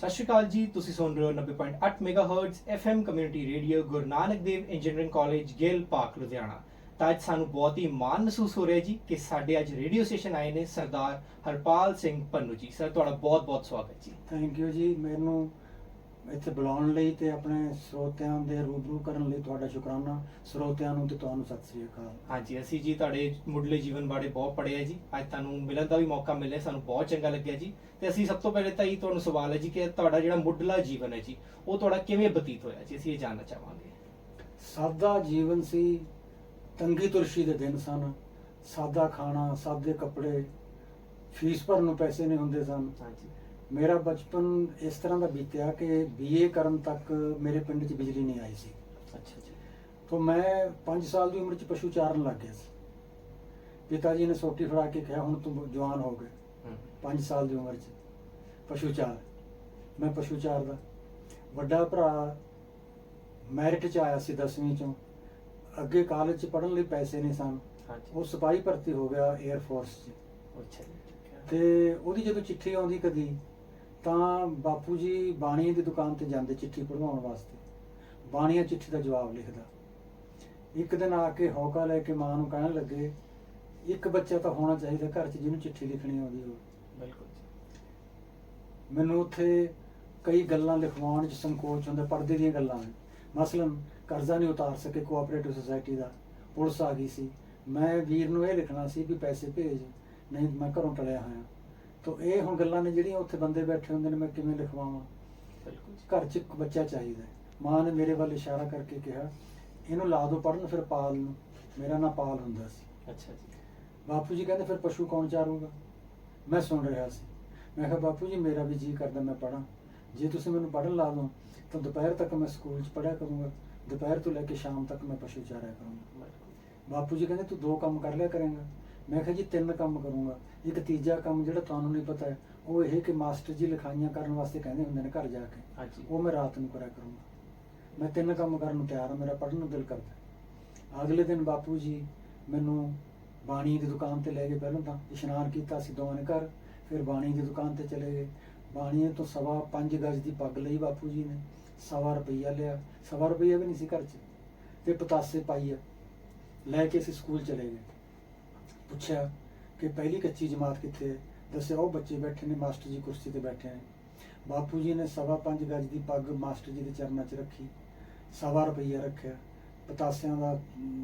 ਸਤਿ ਸ਼੍ਰੀ ਅਕਾਲ ਜੀ, ਤੁਸੀਂ ਸੁਣ ਰਹੇ ਹੋ 90.8 megahertz FM community radio Guru Nanak Dev engineering college Gill Park, Ludhiana. ਤਾਂ ਅੱਜ ਸਾਨੂੰ ਬਹੁਤ ਹੀ ਮਾਣ ਮਹਿਸੂਸ ਹੋ ਰਿਹਾ ਜੀ ਕਿ ਸਾਡੇ ਅੱਜ ਰੇਡੀਓ ਸਟੇਸ਼ਨ ਆਏ ਨੇ ਸਰਦਾਰ ਹਰਪਾਲ ਸਿੰਘ ਪੰਨੂ ਜੀ। ਸਰ ਤੁਹਾਡਾ ਬਹੁਤ ਬਹੁਤ ਸਵਾਗਤ ਜੀ। ਥੈਂਕ ਯੂ ਜੀ। ਮੈਨੂੰ ਇੱਥੇ ਬੁਲਾਉਣ ਲਈ ਤੇ ਆਪਣੇ ਸਰੋਤਿਆਂ ਦੇ ਰੂਬਰੂ ਕਰਨ ਲਈ ਤੁਹਾਡਾ ਸ਼ੁਕਰਾਨਾ। ਸਰੋਤਿਆਂ ਨੂੰ ਤੇ ਤੁਹਾਨੂੰ ਸਤਿ ਸ੍ਰੀ ਅਕਾਲ। ਹਾਂਜੀ ਅਸੀਂ ਜੀ ਤੁਹਾਡੇ ਮੁੱਢਲੇ ਜੀਵਨ ਬਾਰੇ ਬਹੁਤ ਪੜ੍ਹਿਆ ਜੀ। ਅੱਜ ਤੁਹਾਨੂੰ ਮਿਲਣ ਦਾ ਵੀ ਮੌਕਾ ਮਿਲਿਆ ਸਾਨੂੰ ਬਹੁਤ ਚੰਗਾ ਲੱਗਿਆ ਜੀ। ਤੇ ਅਸੀਂ ਸਭ ਤੋਂ ਪਹਿਲੇ ਤਾਂ ਇਹ ਤੁਹਾਨੂੰ ਸਵਾਲ ਹੈ ਜੀ ਕਿ ਤੁਹਾਡਾ ਜਿਹੜਾ ਮੁੱਢਲਾ ਜੀਵਨ ਹੈ ਜੀ ਉਹ ਤੁਹਾਡਾ ਕਿਵੇਂ ਬਤੀਤ ਹੋਇਆ ਜੀ? ਅਸੀਂ ਇਹ ਜਾਣਨਾ ਚਾਹਾਂਗੇ। ਸਾਦਾ ਜੀਵਨ ਸੀ ਤੰਗੀ ਤੁਰਸ਼ੀ ਦੇ ਦਿਨ ਸਨ। ਸਾਦਾ ਖਾਣਾ ਸਾਦੇ ਕੱਪੜੇ ਫੀਸ ਭਰਨ ਨੂੰ ਪੈਸੇ ਨਹੀਂ ਹੁੰਦੇ ਸਨ। ਹਾਂਜੀ। ਮੇਰਾ ਬਚਪਨ ਇਸ ਤਰ੍ਹਾਂ ਦਾ ਬੀਤਿਆ ਕਿ ਬੀਏ ਕਰਨ ਤੱਕ ਮੇਰੇ ਪਿੰਡ 'ਚ ਬਿਜਲੀ ਨਹੀਂ ਆਈ ਸੀ। ਅੱਛਾ ਜੀ। ਤੋਂ ਮੈਂ 5 ਸਾਲ ਦੀ ਉਮਰ 'ਚ ਪਸ਼ੂ ਚਾਰਨ ਲੱਗ ਗਿਆ ਸੀ। ਪਿਤਾ ਜੀ ਨੇ ਸੋਟੀ ਫੜਾ ਕੇ ਕਿਹਾ ਹੁਣ ਤੂੰ ਜਵਾਨ ਹੋ ਗਿਆ। ਹਮ, 5 ਸਾਲ ਦੀ ਉਮਰ 'ਚ ਪਸ਼ੂ ਚਾਰ। ਮੈਂ ਪਸ਼ੂ ਚਾਰਦਾ। ਵੱਡਾ ਭਰਾ ਮੈਰਿਟ 'ਚ ਆਇਆ ਸੀ 10ਵੀਂ 'ਚੋਂ। ਅੱਗੇ ਕਾਲਜ 'ਚ ਪੜ੍ਹਨ ਲਈ ਪੈਸੇ ਨਹੀਂ ਸਨ। ਉਹ ਸਿਪਾਹੀ ਭਰਤੀ ਹੋ ਗਿਆ 에ਅਰ ਫੋਰਸ 'ਚ। ਅੱਛਾ। ਤੇ ਉਹਦੀ ਜਦੋਂ ਚਿੱਠੀ ਆਉਂਦੀ ਕਦੀ ਤਾਂ ਬਾਪੂ ਜੀ ਬਾਣੀਏ ਦੀ ਦੁਕਾਨ ਤੇ ਜਾਂਦੇ ਚਿੱਠੀ ਪੜਵਾਉਣ ਵਾਸਤੇ। ਬਾਣੀਆ ਚਿੱਠੀ ਦਾ ਜਵਾਬ ਲਿਖਦਾ। ਇੱਕ ਦਿਨ ਆ ਕੇ ਹੌਕਾ ਲੈ ਕੇ ਮਾਂ ਨੂੰ ਕਹਿਣ ਲੱਗੇ ਇੱਕ ਬੱਚਾ ਤਾਂ ਹੋਣਾ ਚਾਹੀਦਾ ਘਰ 'ਚ ਜਿਹਨੂੰ ਚਿੱਠੀ ਲਿਖਣੀ ਆਉਂਦੀ ਹੋਵੇ। ਬਿਲਕੁਲ ਮੈਨੂੰ ਉੱਥੇ ਕਈ ਗੱਲਾਂ ਲਿਖਵਾਉਣ 'ਚ ਸੰਕੋਚ ਹੁੰਦਾ ਪਰਦੇ ਦੀਆਂ ਗੱਲਾਂ ਨੇ। ਮਸਲਨ ਕਰਜ਼ਾ ਨਹੀਂ ਉਤਾਰ ਸਕੇ ਕੋਆਪਰੇਟਿਵ ਸੁਸਾਇਟੀ ਦਾ। ਪੁਲਿਸ ਆ ਗਈ ਸੀ। ਮੈਂ ਵੀਰ ਨੂੰ ਇਹ ਲਿਖਣਾ ਸੀ ਵੀ ਪੈਸੇ ਭੇਜ ਨਹੀਂ ਮੈਂ ਘਰੋਂ ਟਲਿਆ ਹੋਇਆ। ਤਾਂ ਇਹ ਹੁਣ ਗੱਲਾਂ ਨੇ ਜਿਹੜੀਆਂ ਉੱਥੇ ਬੰਦੇ ਬੈਠੇ ਹੁੰਦੇ ਨੇ ਮੈਂ ਕਿਵੇਂ ਲਿਖਵਾਵਾਂ? ਬਿਲਕੁਲ ਘਰ 'ਚ ਇੱਕ ਬੱਚਾ ਚਾਹੀਦਾ। ਮਾਂ ਨੇ ਮੇਰੇ ਵੱਲ ਇਸ਼ਾਰਾ ਕਰਕੇ ਕਿਹਾ ਇਹਨੂੰ ਲਾ ਦਿਓ ਪੜਨ ਫਿਰ ਪਾਲ ਨੂੰ। ਮੇਰਾ ਨਾਂ ਪਾਲ ਹੁੰਦਾ ਸੀ। ਅੱਛਾ ਜੀ। ਬਾਪੂ ਜੀ ਕਹਿੰਦੇ ਫਿਰ ਪਸ਼ੂ ਕੌਣ ਚਾਰੂਗਾ? ਮੈਂ ਸੁਣ ਰਿਹਾ ਸੀ। ਮੈਂ ਕਿਹਾ ਬਾਪੂ ਜੀ ਮੇਰਾ ਵੀ ਜੀ ਕਰਦਾ ਮੈਂ ਪੜਾਂ ਜੇ ਤੁਸੀਂ ਮੈਨੂੰ ਪੜਨ ਲਾ ਦੋ ਤਾਂ ਦੁਪਹਿਰ ਤੱਕ ਮੈਂ ਸਕੂਲ 'ਚ ਪੜਿਆ ਕਰੂੰਗਾ। ਦੁਪਹਿਰ ਤੋਂ ਲੈ ਕੇ ਸ਼ਾਮ ਤੱਕ ਮੈਂ ਪਸ਼ੂ ਚਾਰਿਆ ਕਰੂੰਗਾ। ਬਾਪੂ ਜੀ ਕਹਿੰਦੇ ਤੂੰ ਦੋ ਕੰਮ ਕਰ ਲਿਆ ਕਰੇਂਗਾ। ਮੈਂ ਕਿਹਾ ਜੀ ਤਿੰਨ ਕੰਮ ਕਰੂੰਗਾ। ਇੱਕ ਤੀਜਾ ਕੰਮ ਜਿਹੜਾ ਤੁਹਾਨੂੰ ਨਹੀਂ ਪਤਾ ਹੈ ਉਹ ਇਹ ਕਿ ਮਾਸਟਰ ਜੀ ਲਿਖਾਈਆਂ ਕਰਨ ਵਾਸਤੇ ਕਹਿੰਦੇ ਹੁੰਦੇ ਨੇ ਘਰ ਜਾ ਕੇ। ਹਾਂਜੀ। ਉਹ ਮੈਂ ਰਾਤ ਨੂੰ ਕਰਿਆ ਕਰੂੰਗਾ। ਮੈਂ ਤਿੰਨ ਕੰਮ ਕਰਨ ਨੂੰ ਤਿਆਰ ਹਾਂ ਮੇਰਾ ਪੜਨ ਨੂੰ ਦਿਲ ਕਰਦਾ ਅਗਲੇ ਦਿਨ ਬਾਪੂ ਜੀ ਮੈਨੂੰ ਬਾਣੀ ਦੀ ਦੁਕਾਨ ਤੇ ਲੈ ਗਏ ਪਹਿਲਾਂ ਤਾਂ। ਇਸ਼ਨਾਨ ਕੀਤਾ ਸੀ ਦੋਵਾਂ ਨੇ ਘਰ ਫਿਰ ਬਾਣੀ ਦੀ ਦੁਕਾਨ ਤੇ ਚਲੇ ਗਏ। ਬਾਣੀ ਤੋਂ ਸਵਾ 5 ਗਜ ਦੀ ਪੱਗ ਲਈ ਬਾਪੂ ਜੀ ਨੇ। ਸਵਾ ਰੁਪਈਆ ਲਿਆ। ਸਵਾ ਰੁਪਈਆ ਵੀ ਨਹੀਂ ਸੀ ਘਰ 'ਚ। ਤੇ ਪਤਾਸੇ ਪਾਈ ਆ। ਲੈ ਕੇ ਅਸੀਂ ਸਕੂਲ ਚਲੇ ਗਏ। ਪੁੱਛਿਆ ਕਿ ਪਹਿਲੀ ਕੱਚੀ ਜਮਾਤ ਕਿੱਥੇ ਹੈ? ਦੱਸਿਆ ਉਹ ਬੱਚੇ ਬੈਠੇ ਨੇ ਮਾਸਟਰ ਜੀ ਕੁਰਸੀ ਤੇ ਬੈਠੇ ਨੇ। ਬਾਪੂ ਜੀ ਨੇ ਸਵਾ ਪੰਜ ਗਜ ਦੀ ਪੱਗ ਮਾਸਟਰ ਜੀ ਦੇ ਚਰਨਾਂ 'ਚ ਰੱਖੀ। ਸਵਾ ਰੁਪਈਆ ਰੱਖਿਆ। ਪਤਾਸਿਆਂ ਦਾ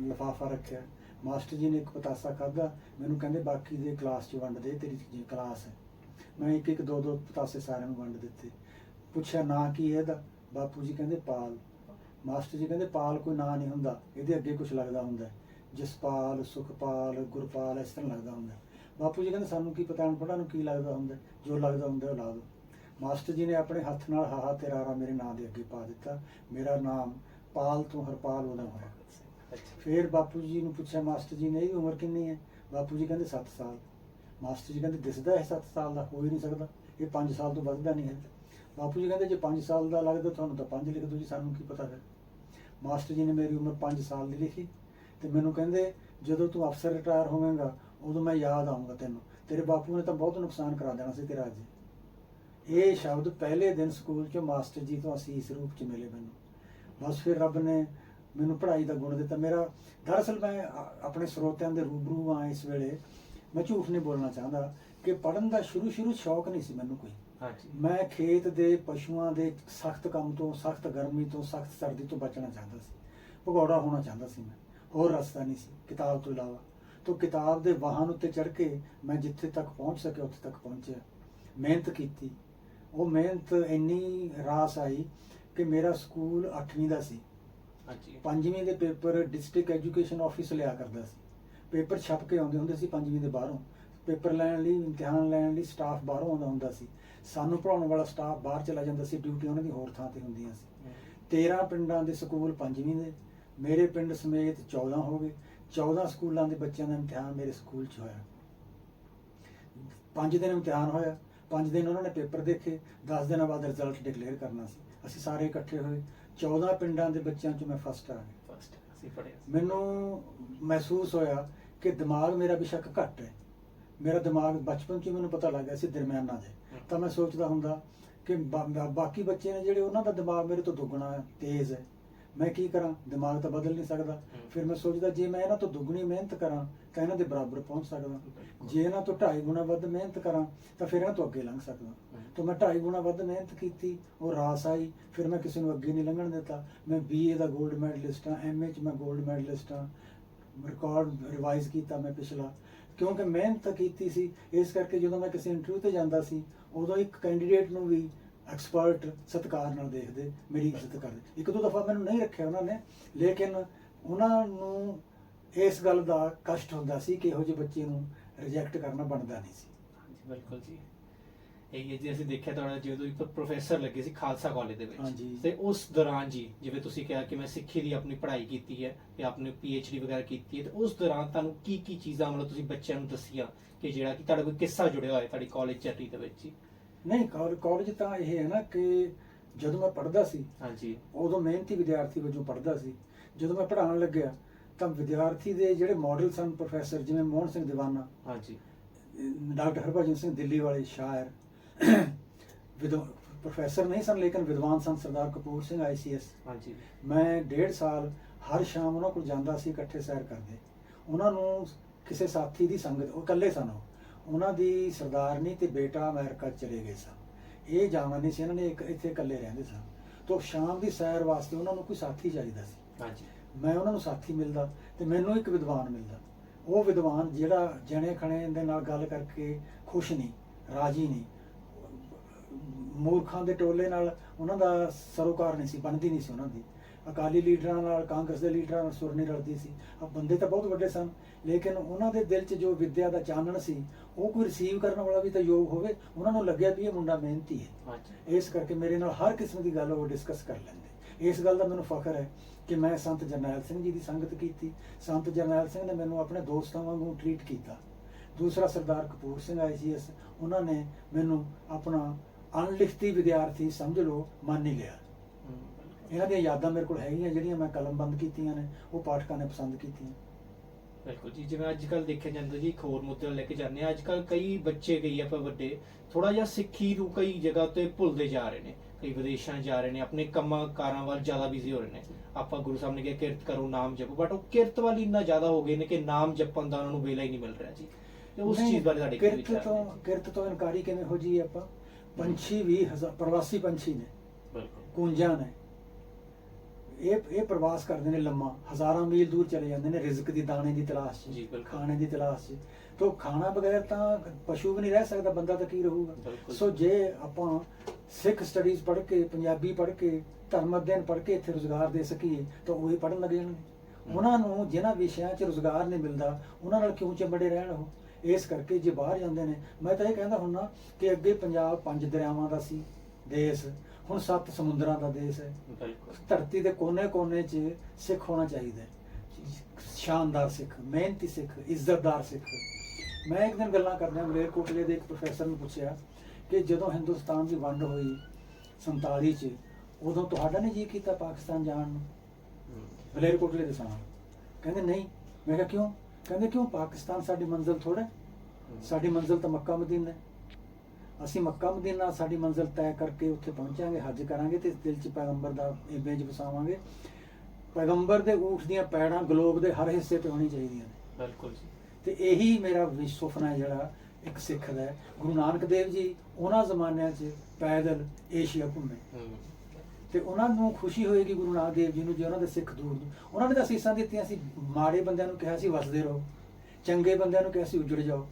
ਲਫਾਫਾ ਰੱਖਿਆ। ਮਾਸਟਰ ਜੀ ਨੇ ਇੱਕ ਪਤਾਸਾ ਖਾਧਾ। ਮੈਨੂੰ ਕਹਿੰਦੇ, ਬਾਕੀ ਦੇ ਕਲਾਸ 'ਚ ਵੰਡ ਦੇ, ਤੇਰੀ ਜੀ, ਕਲਾਸ ਹੈ। ਮੈਂ ਇੱਕ ਇੱਕ ਦੋ ਦੋ ਪਤਾਸੇ ਸਾਰਿਆਂ ਨੂੰ ਵੰਡ ਦਿੱਤੇ। ਪੁੱਛਿਆ, ਨਾਂ ਕੀ ਹੈ ਇਹਦਾ? ਬਾਪੂ ਜੀ ਕਹਿੰਦੇ, ਪਾਲ। ਮਾਸਟਰ ਜੀ ਕਹਿੰਦੇ, ਪਾਲ ਕੋਈ ਨਾਂ ਨਹੀਂ ਹੁੰਦਾ। ਇਹਦੇ ਅੱਗੇ ਕੁਝ ਲੱਗਦਾ ਹੁੰਦਾ ਜਸਪਾਲ ਸੁਖਪਾਲ ਗੁਰਪਾਲ ਇਸ ਤਰ੍ਹਾਂ ਲੱਗਦਾ ਹੁੰਦਾ। ਹੈ। ਬਾਪੂ ਜੀ ਕਹਿੰਦੇ ਸਾਨੂੰ ਕੀ ਪਤਾ ਅਨਪੜ੍ਹਾਂ ਨੂੰ ਕੀ ਲੱਗਦਾ ਹੁੰਦਾ? ਹੈ। ਜੋ ਲੱਗਦਾ ਹੁੰਦਾ ਉਹ ਲਾ ਦਿਓ। ਮਾਸਟਰ ਜੀ ਨੇ ਆਪਣੇ ਹੱਥ ਨਾਲ ਹਾਹਾ ਤੇ ਰਾਰਾ ਮੇਰੇ ਨਾਂ ਦੇ ਅੱਗੇ ਪਾ ਦਿੱਤਾ। ਮੇਰਾ ਨਾਮ ਪਾਲ ਤੋਂ ਹਰਪਾਲ ਉਹਦਾ ਹੋਇਆ। ਅੱਛਾ। ਫਿਰ ਬਾਪੂ ਜੀ ਨੂੰ ਪੁੱਛਿਆ ਮਾਸਟਰ ਜੀ ਨੇ ਇਹਦੀ ਉਮਰ ਕਿੰਨੀ ਹੈ? ਬਾਪੂ ਜੀ ਕਹਿੰਦੇ 7 ਸਾਲ। ਮਾਸਟਰ ਜੀ ਕਹਿੰਦੇ ਦਿਸਦਾ ਹੈ 7 ਸਾਲ ਦਾ? ਹੋ ਹੀ ਨਹੀਂ ਸਕਦਾ। ਇਹ 5 ਸਾਲ ਤੋਂ ਵੱਧਦਾ ਨਹੀਂ ਹੈ। ਬਾਪੂ ਜੀ ਕਹਿੰਦੇ ਜੇ 5 ਸਾਲ ਦਾ ਲੱਗਦਾ ਤੁਹਾਨੂੰ ਤਾਂ 5 ਲਿਖ ਦਿਓ ਜੀ ਸਾਨੂੰ ਕੀ ਪਤਾ ਫਿਰ? ਮਾਸਟਰ ਜੀ ਨੇ ਮੇਰੀ ਉਮਰ 5 ਸਾਲ ਦੀ ਲਿਖੀ। ਤੇ ਮੈਨੂੰ ਕਹਿੰਦੇ ਜਦੋਂ ਤੂੰ ਅਫਸਰ ਰਿਟਾਇਰ ਹੋਵੇਂਗਾ ਉਦੋਂ ਮੈਂ ਯਾਦ ਆਉਂਗਾ ਤੈਨੂੰ। ਤੇਰੇ ਬਾਪੂ ਨੇ ਤਾਂ ਬਹੁਤ ਨੁਕਸਾਨ ਕਰਾ ਦੇਣਾ ਸੀ ਤੇਰਾ ਅੱਜ। ਇਹ ਸ਼ਬਦ ਪਹਿਲੇ ਦਿਨ ਸਕੂਲ 'ਚ ਮਾਸਟਰ ਜੀ ਤੋਂ ਅਸੀਸ ਰੂਪ 'ਚ ਮਿਲੇ ਮੈਨੂੰ। ਬਸ ਫਿਰ ਰੱਬ ਨੇ ਮੈਨੂੰ ਪੜ੍ਹਾਈ ਦਾ ਗੁਣ ਦਿੱਤਾ। ਮੇਰਾ ਦਰਅਸਲ ਮੈਂ ਆਪਣੇ ਸਰੋਤਿਆਂ ਦੇ ਰੂਬਰੂ ਆ ਇਸ ਵੇਲੇ। ਮੈਂ ਝੂਠ ਨਹੀਂ ਬੋਲਣਾ ਚਾਹੁੰਦਾ ਕਿ ਪੜਨ ਦਾ ਸ਼ੁਰੂ ਸ਼ੁਰੂ ਸ਼ੌਕ ਨਹੀਂ ਸੀ ਮੈਨੂੰ ਕੋਈ। ਹਾਂਜੀ। ਮੈਂ ਖੇਤ ਦੇ ਪਸ਼ੂਆਂ ਦੇ ਸਖਤ ਕੰਮ ਤੋਂ ਸਖਤ ਗਰਮੀ ਤੋਂ ਸਖਤ ਸਰਦੀ ਤੋਂ ਬਚਣਾ ਚਾਹੁੰਦਾ ਸੀ। ਭਗੌੜਾ ਹੋਣਾ ਚਾਹੁੰਦਾ ਸੀ ਮੈਂ। ਹੋਰ ਰਸਤਾ ਨਹੀਂ ਸੀ ਕਿਤਾਬ ਤੋਂ ਇਲਾਵਾ। ਤੋਂ ਕਿਤਾਬ ਦੇ ਵਾਹਨ ਉੱਤੇ ਚੜ੍ਹ ਕੇ ਮੈਂ ਜਿੱਥੇ ਤੱਕ ਪਹੁੰਚ ਸਕਿਆ ਉੱਥੇ ਤੱਕ ਪਹੁੰਚਿਆ। ਮਿਹਨਤ ਕੀਤੀ। ਉਹ ਮਿਹਨਤ ਇੰਨੀ ਰਾਸ ਆਈ ਕਿ ਮੇਰਾ ਸਕੂਲ 8ਵੀਂ ਦਾ ਸੀ। ਹਾਂਜੀ ਪੰਜਵੀਂ ਦੇ ਪੇਪਰ ਡਿਸਟ੍ਰਿਕਟ ਐਜੂਕੇਸ਼ਨ ਆਫਿਸ ਲਿਆ ਕਰਦਾ ਸੀ। ਪੇਪਰ ਛਪ ਕੇ ਆਉਂਦੇ ਹੁੰਦੇ ਸੀ ਪੰਜਵੀਂ ਦੇ ਬਾਹਰੋਂ। ਪੇਪਰ ਲੈਣ ਲਈ ਇਮਤਿਹਾਨ ਲੈਣ ਲਈ ਸਟਾਫ ਬਾਹਰੋਂ ਆਉਂਦਾ ਹੁੰਦਾ ਸੀ। ਸਾਨੂੰ ਪੜਾਉਣ ਵਾਲਾ ਸਟਾਫ ਬਾਹਰ ਚਲਾ ਜਾਂਦਾ ਸੀ ਡਿਊਟੀ ਉਹਨਾਂ ਦੀ ਹੋਰ ਥਾਂ ਤੇ ਹੁੰਦੀਆਂ ਸੀ। 13 ਪਿੰਡਾਂ ਦੇ ਸਕੂਲ ਪੰਜਵੀਂ ਦੇ। ਮੇਰੇ ਪਿੰਡ ਸਮੇਤ 14 ਹੋ ਗਏ। 14 ਸਕੂਲਾਂ ਦੇ ਬੱਚਿਆਂ ਦਾ ਇਮਤਿਹਾਨ ਮੇਰੇ ਸਕੂਲ 'ਚ ਹੋਇਆ। ਪੰਜ ਦਿਨ ਇਮਤਿਹਾਨ ਹੋਇਆ। ਪੰਜ ਦਿਨ ਉਹਨਾਂ ਨੇ ਪੇਪਰ ਦੇਖੇ। 10 ਦਿਨਾਂ ਬਾਅਦ ਰਿਜ਼ਲਟ ਡਿਕਲੇਅਰ ਕਰਨਾ ਸੀ। ਅਸੀਂ ਸਾਰੇ ਇਕੱਠੇ ਹੋਏ। 14 ਪਿੰਡਾਂ ਦੇ ਬੱਚਿਆਂ 'ਚੋਂ ਮੈਂ ਫਸਟ ਆ ਗਿਆ। ਫਸਟ ਅਸੀਂ ਪੜਿਆ ਮੈਨੂੰ ਮਹਿਸੂਸ ਹੋਇਆ ਕਿ ਦਿਮਾਗ ਮੇਰਾ ਬੇਸ਼ੱਕ ਘੱਟ ਹੈ। ਮੇਰਾ ਦਿਮਾਗ ਬਚਪਨ 'ਚ ਮੈਨੂੰ ਪਤਾ ਲੱਗ ਗਿਆ ਸੀ ਦਰਮਿਆਨਾ ਦੇ। ਤਾਂ ਮੈਂ ਸੋਚਦਾ ਹੁੰਦਾ ਕਿ ਬਾਕੀ ਬੱਚੇ ਨੇ ਜਿਹੜੇ ਉਹਨਾਂ ਦਾ ਦਿਮਾਗ ਮੇਰੇ ਤੋਂ ਦੁੱਗਣਾ ਹੈ, ਤੇਜ਼ ਹੈ। ਮੈਂ ਕੀ ਕਰਾਂ? ਦਿਮਾਗ ਤਾਂ ਬਦਲ ਨਹੀਂ ਸਕਦਾ। ਫਿਰ ਮੈਂ ਸੋਚਦਾ ਜੇ ਮੈਂ ਇਹਨਾਂ ਤੋਂ ਦੁੱਗਣੀ ਮਿਹਨਤ ਕਰਾਂ ਤਾਂ ਇਹਨਾਂ ਦੇ ਬਰਾਬਰ ਪਹੁੰਚ ਸਕਦਾ। ਜੇ ਇਹਨਾਂ ਤੋਂ ਢਾਈ ਗੁਣਾ ਵੱਧ ਮਿਹਨਤ ਕਰਾਂ ਤਾਂ ਫਿਰ ਇਹਨਾਂ ਤੋਂ ਅੱਗੇ ਲੰਘ ਸਕਦਾ। ਤਾਂ ਮੈਂ ਢਾਈ ਗੁਣਾ ਵੱਧ ਮਿਹਨਤ ਕੀਤੀ ਉਹ ਰਾਸ ਆਈ ਫਿਰ ਮੈਂ ਕਿਸੇ ਨੂੰ ਅੱਗੇ ਨਹੀਂ ਲੰਘਣ ਦਿੱਤਾ। ਮੈਂ ਬੀਏ ਦਾ 골ਡ ਮੈਡਲਿਸਟ ਹਾਂ ਐਮਏ ਚ ਮੈਂ 골ਡ ਮੈਡਲਿਸਟ ਹਾਂ ਰਿਕਾਰਡ ਰਿਵਾਈਜ਼ ਕੀਤਾ ਮੈਂ ਪਿਛਲਾ। ਕਿਉਂਕਿ ਮਿਹਨਤ ਕੀਤੀ ਸੀ ਇਸ ਕਰਕੇ ਜਦੋਂ ਮੈਂ ਕਿਸੇ ਇੰਟਰਵਿਊ ਤੇ ਜਾਂਦਾ ਸੀ ਉਦੋਂ ਇੱਕ ਕੈਂਡੀਡੇਟ ਨੂੰ ਵੀ ਐਕਸਪਰਟ ਸਤਿਕਾਰ ਨਾਲ ਦੇਖਦੇ ਮੇਰੀ ਇੱਜ਼ਤ ਕਰਦੇ। ਇੱਕ ਦੋ ਦਫਾ ਮੈਨੂੰ ਨਹੀਂ ਰੱਖਿਆ ਉਹਨਾਂ ਨੇ ਲੇਕਿਨ ਉਹਨਾਂ ਨੂੰ ਇਸ ਗੱਲ ਦਾ ਕਸ਼ਟ ਹੁੰਦਾ ਸੀ ਕਿ ਇਹੋ ਜਿਹੇ ਬੱਚੇ ਨੂੰ ਰਿਜੈਕਟ ਕਰਨਾ ਬਣਦਾ ਨਹੀਂ ਸੀ। ਹਾਂਜੀ ਬਿਲਕੁਲ ਜੀ। ਇਹ ਜੀ ਅਸੀਂ ਦੇਖਿਆ ਤੁਹਾਡਾ ਜਦੋਂ ਤੁਸੀਂ ਪ੍ਰੋਫੈਸਰ ਲੱਗੇ ਸੀ ਖਾਲਸਾ ਕਾਲਜ ਦੇ ਵਿੱਚ। ਤੇ ਉਸ ਦੌਰਾਨ ਜੀ ਜਿਵੇਂ ਤੁਸੀਂ ਕਿਹਾ ਕਿ ਮੈਂ ਸਿੱਖੀ ਦੀ ਆਪਣੀ ਪੜ੍ਹਾਈ ਕੀਤੀ ਹੈ ਤੇ ਆਪਣੀ ਡੀ ਵਗੈਰਾ ਕੀਤੀ ਹੈ ਤੇ ਉਸ ਦੌਰਾਨ ਤੁਹਾਨੂੰ ਕੀ ਕੀ ਚੀਜ਼ਾਂ ਮਤਲਬ ਤੁਸੀਂ ਬੱਚਿਆਂ ਨੂੰ ਦੱਸੀਆਂ ਕਿ ਜਿਹੜਾ ਕਿ ਤੁਹਾਡਾ ਕੋਈ ਕਿੱਸਾ ਜੁੜਿਆ ਹੋਇਆ ਤੁਹਾਡੀ ਕਾਲਜ ਜਰਨੀ ਦੇ ਵਿੱਚ ਜੀ? ਨਹੀਂ ਕਾਲਜ ਤਾਂ ਇਹ ਹੈ ਨਾ ਕਿ ਜਦੋਂ ਮੈਂ ਪੜ੍ਹਦਾ ਸੀ ਹਾਂਜੀ। ਉਦੋਂ ਮਿਹਨਤੀ ਵਿਦਿਆਰਥੀ ਵਜੋਂ ਪੜ੍ਹਦਾ ਸੀ। ਜਦੋਂ ਮੈਂ ਪੜ੍ਹਾਉਣ ਲੱਗਿਆ ਤਾਂ ਵਿਦਿਆਰਥੀ ਦੇ ਜਿਹੜੇ ਮਾਡਲ ਸਨ ਪ੍ਰੋਫੈਸਰ ਜਿਵੇਂ ਮੋਹਨ ਸਿੰਘ ਦੀਵਾਨਾ ਹਾਂਜੀ। ਡਾਕਟਰ ਹਰਭਜਨ ਸਿੰਘ ਦਿੱਲੀ ਵਾਲੇ ਸ਼ਾਇਰ ਵਿਦਵ ਪ੍ਰੋਫੈਸਰ ਨਹੀਂ ਸਨ ਲੇਕਿਨ ਵਿਦਵਾਨ ਸਨ ਸਰਦਾਰ ਕਪੂਰ ਸਿੰਘ ਆਈਸੀਐਸ ਹਾਂਜੀ। ਮੈਂ ਡੇਢ ਸਾਲ ਹਰ ਸ਼ਾਮ ਉਹਨਾਂ ਕੋਲ ਜਾਂਦਾ ਸੀ ਇਕੱਠੇ ਸੈਰ ਕਰਦੇ। ਉਹਨਾਂ ਨੂੰ ਕਿਸੇ ਸਾਥੀ ਦੀ ਸੰਗਤ ਉਹ ਇਕੱਲੇ ਸਨ ਉਹ। ਉਹਨਾਂ ਦੀ ਸਰਦਾਰਨੀ ਤੇ ਬੇਟਾ ਅਮਰੀਕਾ ਚਲੇ ਗਏ ਸਨ। ਇਹ ਜਾਵਾਂ ਨਹੀਂ ਸੀ ਇਹਨਾਂ ਨੇ ਇੱਕ ਇੱਥੇ ਇਕੱਲੇ ਰਹਿੰਦੇ ਸਨ। ਤੋਂ ਸ਼ਾਮ ਦੀ ਸੈਰ ਵਾਸਤੇ ਉਹਨਾਂ ਨੂੰ ਕੋਈ ਸਾਥੀ ਚਾਹੀਦਾ ਸੀ। ਹਾਂਜੀ। ਮੈਂ ਉਹਨਾਂ ਨੂੰ ਸਾਥੀ ਮਿਲਦਾ ਤੇ ਮੈਨੂੰ ਇੱਕ ਵਿਦਵਾਨ ਮਿਲਦਾ। ਉਹ ਵਿਦਵਾਨ ਜਿਹੜਾ ਜਣੇ ਖਣੇ ਦੇ ਨਾਲ ਗੱਲ ਕਰਕੇ ਖੁਸ਼ ਨਹੀਂ ਰਾਜੀ ਨਹੀਂ ਮੂਰਖਾਂ ਦੇ ਟੋਲੇ ਨਾਲ ਉਹਨਾਂ ਦਾ ਸਰੋਕਾਰ ਨਹੀਂ ਸੀ ਬਣਦੀ ਨਹੀਂ ਸੀ ਉਹਨਾਂ ਦੀ। ਅਕਾਲੀ ਲੀਡਰਾਂ ਨਾਲ ਕਾਂਗਰਸ ਦੇ ਲੀਡਰਾਂ ਨਾਲ ਸੁਰ ਨਹੀਂ ਰਲਦੀ ਸੀ। ਆ ਬੰਦੇ ਤਾਂ ਬਹੁਤ ਵੱਡੇ ਸਨ ਲੇਕਿਨ ਉਹਨਾਂ ਦੇ ਦਿਲ 'ਚ ਜੋ ਵਿਦਿਆ ਦਾ ਚਾਨਣ ਸੀ ਉਹ ਕੋਈ ਰਿਸੀਵ ਕਰਨ ਵਾਲਾ ਵੀ ਤਾਂ ਯੋਗ ਹੋਵੇ ਉਹਨਾਂ ਨੂੰ ਲੱਗਿਆ ਵੀ ਇਹ ਮੁੰਡਾ ਮਿਹਨਤੀ ਹੈ। ਇਸ ਕਰਕੇ ਮੇਰੇ ਨਾਲ ਹਰ ਕਿਸਮ ਦੀ ਗੱਲ ਉਹ ਡਿਸਕਸ ਕਰ ਲੈਂਦੇ। ਇਸ ਗੱਲ ਦਾ ਮੈਨੂੰ ਫਖਰ ਹੈ ਕਿ ਮੈਂ ਸੰਤ ਜਰਨੈਲ ਸਿੰਘ ਜੀ ਦੀ ਸੰਗਤ ਕੀਤੀ। ਸੰਤ ਜਰਨੈਲ ਸਿੰਘ ਨੇ ਮੈਨੂੰ ਆਪਣੇ ਦੋਸਤਾਂ ਵਾਂਗੂ ਟਰੀਟ ਕੀਤਾ। ਦੂਸਰਾ ਸਰਦਾਰ ਕਪੂਰ ਸਿੰਘ ਆਈਸੀਐਸ ਉਹਨਾਂ ਨੇ ਮੈਨੂੰ ਆਪਣਾ ਅਣਲਿਖਤੀ ਵਿਦਿਆਰਥੀ ਸਮਝ ਲਓ ਮੰਨ ਹੀ ਲਿਆ। ਇਹਨਾਂ ਦੀਆਂ ਯਾਦਾਂ ਮੇਰੇ ਕੋਲ ਹੈਗੀਆਂ ਜਿਹੜੀਆਂ ਮੈਂ ਕਲਮਬੰਦ ਕੀਤੀਆਂ ਨੇ ਉਹ ਪਾਠਕਾਂ ਨੇ ਪਸੰਦ ਕੀਤੀਆਂ। ਬਿਲਕੁਲ ਜੀ ਜਿਵੇਂ ਅੱਜ ਕੱਲ ਦੇਖਿਆ ਜਾਂਦਾ ਜੀ ਇੱਕ ਹੋਰ ਮੁੱਦਾ ਲੈ ਕੇ ਜਾਂਦੇ ਆ ਅੱਜ ਕੱਲ ਕਈ ਬੱਚੇ ਕਈ ਆਪਾਂ ਵੱਡੇ ਥੋੜਾ ਜਿਹਾ ਸਿੱਖੀ ਨੂੰ ਕਈ ਜਗ੍ਹਾ ਤੇ ਭੁੱਲਦੇ ਜਾ ਰਹੇ ਨੇ। ਕਈ ਵਿਦੇਸ਼ਾਂ ਜਾ ਰਹੇ ਨੇ ਆਪਣੇ ਕੰਮਾਂ ਕਾਰਾਂ ਵੱਲ ਜ਼ਿਆਦਾ ਬਿਜ਼ੀ ਹੋ ਰਹੇ ਨੇ। ਆਪਾਂ ਗੁਰੂ ਸਾਹਿਬ ਨੇ ਕਿਹਾ ਕਿਰਤ ਕਰੋ ਨਾਮ ਜਪੋ। ਬਟ ਉਹ ਕਿਰਤ ਵੱਲ ਇੰਨਾ ਜ਼ਿਆਦਾ ਹੋ ਗਏ ਨੇ ਕਿ ਨਾਮ ਜਪਣ ਦਾ ਉਹਨਾਂ ਨੂੰ ਵੇਲਾ ਹੀ ਨਹੀਂ ਮਿਲ ਰਿਹਾ ਜੀ। ਤੇ ਉਸ ਚੀਜ਼ ਬਾਰੇ ਸਾਡੇ ਕੀ ਕਿਰਤ ਤੋਂ? ਕਿਰਤ ਤੋਂ ਇਨਕਾਰੀ ਕਿਵੇਂ ਹੋ ਜੀ ਆਪਾਂ? ਪੰਛੀ ਵੀ ਹਜ਼ਾਰ ਪ੍ਰਵਾਸੀ ਪੰਛੀ ਨੇ। ਬਿਲਕੁਲ। ਕੂੰਜਾਂ ਨੇ। ਇਹ ਇਹ ਪ੍ਰਵਾਸ ਕਰਦੇ ਨੇ ਲੰਮਾ। ਹਜ਼ਾਰਾਂ ਮੀਲ ਦੂਰ ਚਲੇ ਜਾਂਦੇ ਨੇ ਰਿਜ਼ਕ ਦੀ ਦਾਣੇ ਦੀ ਤਲਾਸ਼ 'ਚ ਜੀ, ਬਿਲਕੁਲ। ਖਾਣੇ ਦੀ ਤਲਾਸ਼ 'ਚ। ਤੋਂ ਖਾਣਾ ਬਗੈਰ ਤਾਂ ਪਸ਼ੂ ਵੀ ਨਹੀਂ ਰਹਿ ਸਕਦਾ ਬੰਦਾ ਤਾਂ ਕੀ ਰਹੂਗਾ। ਸੋ ਜੇ ਆਪਾਂ ਸਿੱਖ ਸਟੱਡੀਜ਼ ਪੜ੍ਹ ਕੇ ਪੰਜਾਬੀ ਪੜ੍ਹ ਕੇ ਧਰਮ ਅਧਿਐਨ ਪੜ੍ਹ ਕੇ ਇੱਥੇ ਰੋਜ਼ਗਾਰ ਦੇ ਸਕੀਏ ਤਾਂ ਉਹ ਹੀ ਪੜ੍ਹਨ ਲੱਗ ਜਾਣਗੇ। ਉਹਨਾਂ ਨੂੰ ਜਿਨ੍ਹਾਂ ਵਿਸ਼ਿਆਂ 'ਚ ਰੋਜ਼ਗਾਰ ਨਹੀਂ ਮਿਲਦਾ ਉਹਨਾਂ ਨਾਲ ਕਿਉਂ ਚੰਬੜੇ ਰਹਿਣ ਉਹ? ਇਸ ਕਰਕੇ ਜੇ ਬਾਹਰ ਜਾਂਦੇ ਨੇ ਮੈਂ ਤਾਂ ਇਹ ਕਹਿੰਦਾ ਹੁੰਨਾ ਕਿ ਅੱਗੇ ਪੰਜਾਬ ਪੰਜ ਦਰਿਆਵਾਂ ਦਾ ਸੀ ਦੇਸ਼। ਹੁਣ ਸੱਤ ਸਮੁੰਦਰਾਂ ਦਾ ਦੇਸ਼ ਹੈ। ਧਰਤੀ ਦੇ ਕੋਨੇ-ਕੋਨੇ 'ਚ ਸਿੱਖ ਹੋਣਾ ਚਾਹੀਦਾ ਹੈ। ਸ਼ਾਨਦਾਰ ਸਿੱਖ ਮਿਹਨਤੀ ਸਿੱਖ ਇੱਜ਼ਤਦਾਰ ਸਿੱਖ। ਮੈਂ ਇੱਕ ਦਿਨ ਗੱਲਾਂ ਕਰਦਿਆਂ ਮਲੇਰਕੋਟਲੇ ਦੇ ਇੱਕ ਪ੍ਰੋਫੈਸਰ ਨੂੰ ਪੁੱਛਿਆ ਕਿ ਜਦੋਂ ਹਿੰਦੁਸਤਾਨ ਦੀ ਵੰਡ ਹੋਈ 47 'ਚ ਉਦੋਂ ਤੁਹਾਡਾ ਨਹੀਂ ਜੀ ਕੀਤਾ ਪਾਕਿਸਤਾਨ ਜਾਣ ਨੂੰ? ਮਲੇਰਕੋਟਲੇ ਦੇ ਸਾਹਮਣੇ। ਕਹਿੰਦੇ ਨਹੀਂ। ਮੈਂ ਕਿਹਾ ਕਿਉਂ? ਕਹਿੰਦੇ ਕਿਉਂ? ਪਾਕਿਸਤਾਨ ਸਾਡੀ ਮੰਜ਼ਿਲ ਥੋੜਾ ਸਾਡੀ ਮੰਜ਼ਿਲ ਤਾਂ ਮੱਕਾ ਮਦੀਨਾ ਹੈ। ਅਸੀਂ ਮੱਕਾ ਮਦੀਨਾ ਸਾਡੀ ਮੰਜ਼ਿਲ ਤੈਅ ਕਰਕੇ ਉੱਥੇ ਪਹੁੰਚਾਂਗੇ ਹੱਜ ਕਰਾਂਗੇ ਤੇ ਦਿਲ 'ਚ ਪੈਗੰਬਰ ਦਾ ਇਮੇਜ ਵਸਾਵਾਂਗੇ। ਪੈਗੰਬਰ ਦੇ ਊਠ ਦੀਆਂ ਪੈੜਾਂ ਗਲੋਬ ਦੇ ਹਰ ਹਿੱਸੇ ਤੇ ਹੋਣੀ ਚਾਹੀਦੀਆਂ ਨੇ। ਬਿਲਕੁਲ ਜੀ। ਤੇ ਇਹੀ ਮੇਰਾ ਵੀ ਸੁਪਨਾ ਹੈ ਜਿਹੜਾ ਇੱਕ ਸਿੱਖ ਦਾ। ਗੁਰੂ ਨਾਨਕ ਦੇਵ ਜੀ ਉਹਨਾਂ ਜ਼ਮਾਨਿਆਂ 'ਚ ਪੈਦਲ ਏਸ਼ੀਆ ਘੁੰਮੇ। ਤੇ ਉਹਨਾਂ ਨੂੰ ਖੁਸ਼ੀ ਹੋਏਗੀ ਗੁਰੂ ਨਾਨਕ ਦੇਵ ਜੀ ਨੂੰ ਜੇ ਉਹਨਾਂ ਦੇ ਸਿੱਖ ਦੂਰ ਉਹਨਾਂ ਨੇ ਤਾਂ ਅਸੀਸਾਂ ਦਿੱਤੀਆਂ ਸੀ ਮਾੜੇ ਬੰਦਿਆਂ ਨੂੰ ਕਿਹਾ ਸੀ ਵਸਦੇ ਰਹੋ। ਚੰਗੇ ਬੰਦਿਆਂ ਨੂੰ ਕਿਹਾ ਸੀ ਉਜੜ ਜਾਓ।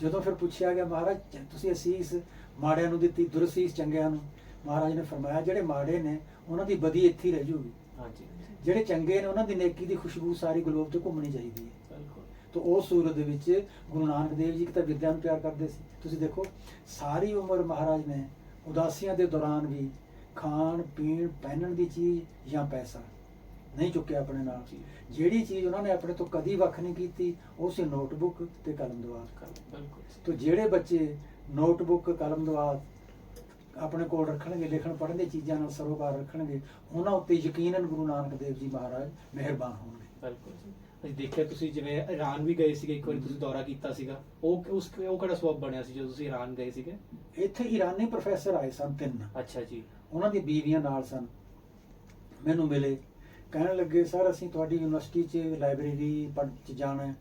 ਜਦੋਂ ਫਿਰ ਪੁੱਛਿਆ ਗਿਆ ਮਹਾਰਾਜ ਤੁਸੀਂ ਅਸੀਸ ਮਾੜਿਆਂ ਨੂੰ ਦਿੱਤੀ ਦੁਰਸੀਸ ਚੰਗਿਆਂ ਨੂੰ। ਮਹਾਰਾਜ ਨੇ ਫਰਮਾਇਆ ਜਿਹੜੇ ਮਾੜੇ ਨੇ ਉਹਨਾਂ ਦੀ ਬਦੀ ਇੱਥੇ ਰਹਿ ਜੂਗੀ। ਹਾਂਜੀ। ਜਿਹੜੇ ਚੰਗੇ ਨੇ ਉਹਨਾਂ ਦੀ ਨੇਕੀ ਦੀ ਖੁਸ਼ਬੂ ਸਾਰੀ ਗਲੋਬ ਤੇ ਘੁੰਮਣੀ ਚਾਹੀਦੀ ਹੈ। ਬਿਲਕੁਲ। ਤਾਂ ਉਹ ਸੂਰਤ ਦੇ ਵਿੱਚ ਗੁਰੂ ਨਾਨਕ ਦੇਵ ਜੀ ਤਾਂ ਵਿਦਿਆ ਨੂੰ ਪਿਆਰ ਕਰਦੇ ਸੀ। ਤੁਸੀਂ ਦੇਖੋ ਸਾਰੀ ਉਮਰ ਮਹਾਰਾਜ ਨੇ ਉਦਾਸੀਆਂ ਦੇ ਦੌਰਾਨ ਵੀ ਖਾਣ ਪੀਣ ਪਹਿਨਣ ਦੀ ਚੀਜ਼ ਜਾਂ ਪੈਸਾ ਨਹੀਂ ਚੁੱਕਿਆ ਆਪਣੇ ਨਾਲ। ਜਿਹੜੀ ਚੀਜ਼ ਉਹਨਾਂ ਨੇ ਆਪਣੇ ਤੋਂ ਕਦੀ ਵੱਖ ਨਹੀਂ ਕੀਤੀ ਉਹ ਸੀ ਨੋਟਬੁੱਕ ਤੇ ਕਲਮ। ਦਵਾਤ ਬਿਲਕੁਲ ਤੋ ਜਿਹੜੇ ਬੱਚੇ ਨੋਟਬੁੱਕ ਕਲਮ ਦਵਾਤ ਆਪਣੇ ਕੋਲ ਰੱਖਣਗੇ ਲਿਖਣ ਪੜ੍ਹਨ ਦੀ ਚੀਜ਼ਾਂ ਨਾਲ ਸਰੋਕਾਰ ਰੱਖਣਗੇ ਉਹਨਾਂ ਉੱਤੇ ਯਕੀਨਨ ਗੁਰੂ ਨਾਨਕ ਦੇਵ ਜੀ ਮਹਾਰਾਜ ਮਿਹਰਬਾਨ ਹੋਣਗੇ। ਬਿਲਕੁਲ ਜੀ। ਅਸੀਂ ਦੇਖਿਆ ਤੁਸੀਂ ਜਿਵੇਂ ਈਰਾਨ ਵੀ ਗਏ ਸੀਗੇ ਇੱਕ ਵਾਰੀ ਤੁਸੀਂ ਦੌਰਾ ਕੀਤਾ ਸੀਗਾ। ਉਹ ਉਸ ਉਹ ਕਿਹੜਾ ਸਬਬ ਬਣਿਆ ਸੀ ਜਦੋਂ ਤੁਸੀਂ ਈਰਾਨ ਗਏ ਸੀਗੇ? ਇੱਥੇ ਇਰਾਨੀ ਪ੍ਰੋਫੈਸਰ ਆਏ ਸਨ ਤਿੰਨ। ਅੱਛਾ ਜੀ। ਉਹਨਾਂ ਦੀ ਬੀਵੀਆਂ ਨਾਲ ਸਨ। ਮੈਨੂੰ ਮਿਲੇ। ਕਹਿਣ ਲੱਗੇ ਸਰ ਅਸੀਂ ਤੁਹਾਡੀ ਯੂਨੀਵਰਸਿਟੀ 'ਚ ਲਾਇਬ੍ਰੇਰੀ ਪੜ੍ਹ 'ਚ ਜਾਣਾ ਹੈ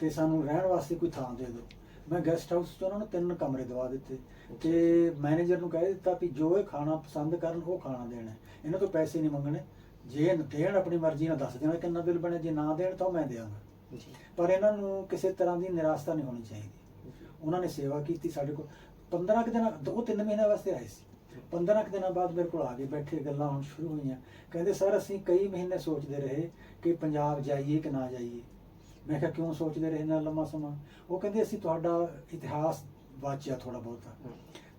ਤੇ ਸਾਨੂੰ ਰਹਿਣ ਵਾਸਤੇ ਕੋਈ ਥਾਂ ਦੇ ਦਿਓ। ਮੈਂ ਗੈਸਟ ਹਾਊਸ 'ਚ ਉਹਨਾਂ ਨੂੰ ਤਿੰਨ ਕਮਰੇ ਦਵਾ ਦਿੱਤੇ ਤੇ ਮੈਨੇਜਰ ਨੂੰ ਕਹਿ ਦਿੱਤਾ ਵੀ ਜੋ ਇਹ ਖਾਣਾ ਪਸੰਦ ਕਰਨ ਉਹ ਖਾਣਾ ਦੇਣਾ। ਇਹਨਾਂ ਤੋਂ ਪੈਸੇ ਨਹੀਂ ਮੰਗਣੇ। ਜੇ ਦੇਣ ਆਪਣੀ ਮਰਜ਼ੀ ਨਾਲ ਦੱਸ ਦੇਣਾ ਕਿੰਨਾ ਬਿੱਲ ਬਣਿਆ ਜੇ ਨਾ ਦੇਣ ਤਾਂ ਮੈਂ ਦੇਵਾਂਗਾ। ਪਰ ਇਹਨਾਂ ਨੂੰ ਕਿਸੇ ਤਰ੍ਹਾਂ ਦੀ ਨਿਰਾਸ਼ਤਾ ਨਹੀਂ ਹੋਣੀ ਚਾਹੀਦੀ। ਉਹਨਾਂ ਨੇ ਸੇਵਾ ਕੀਤੀ ਸਾਡੇ ਕੋਲ। 15 ਕੁ ਦਿਨ ਦੋ ਤਿੰਨ ਮਹੀਨੇ ਵਾਸਤੇ ਆਏ ਸੀ। 15 ਕੁ ਦਿਨਾਂ ਬਾਅਦ ਮੇਰੇ ਕੋਲ ਆ ਕੇ ਬੈਠੇ ਗੱਲਾਂ ਹੁਣ ਸ਼ੁਰੂ ਹੋਈਆਂ। ਕਹਿੰਦੇ ਸਰ ਅਸੀਂ ਕਈ ਮਹੀਨੇ ਸੋਚਦੇ ਰਹੇ ਕਿ ਪੰਜਾਬ ਜਾਈਏ ਕਿ ਨਾ ਜਾਈਏ। ਮੈਂ ਕਿਹਾ ਕਿਉਂ ਸੋਚਦੇ ਰਹੇ ਨਾ ਲੰਮਾ ਸਮਾਂ? ਉਹ ਕਹਿੰਦੇ ਅਸੀਂ ਤੁਹਾਡਾ ਇਤਿਹਾਸ ਵਾਚਿਆ ਥੋੜਾ ਬਹੁਤਾ।